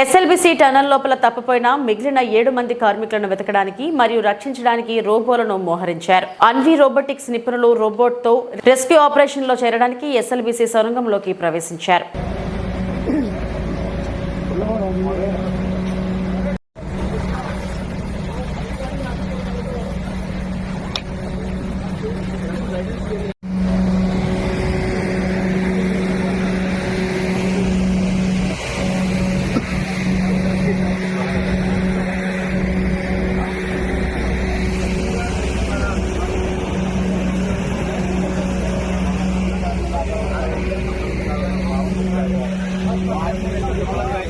SLBC tunnel లోపల తప్పపోయినా మిగిలిన ఏడు మంది కార్మికులను వెతకడానికి మరియు రక్షించడానికి రోబోలను మోహరించారు. అన్వి రోబోటిక్స్ నిపుణులు రోబోట్తో రెస్క్యూ ఆపరేషన్లో చేరడానికి ఎస్ఎల్బిసి సొరంగంలోకి ప్రవేశించారు.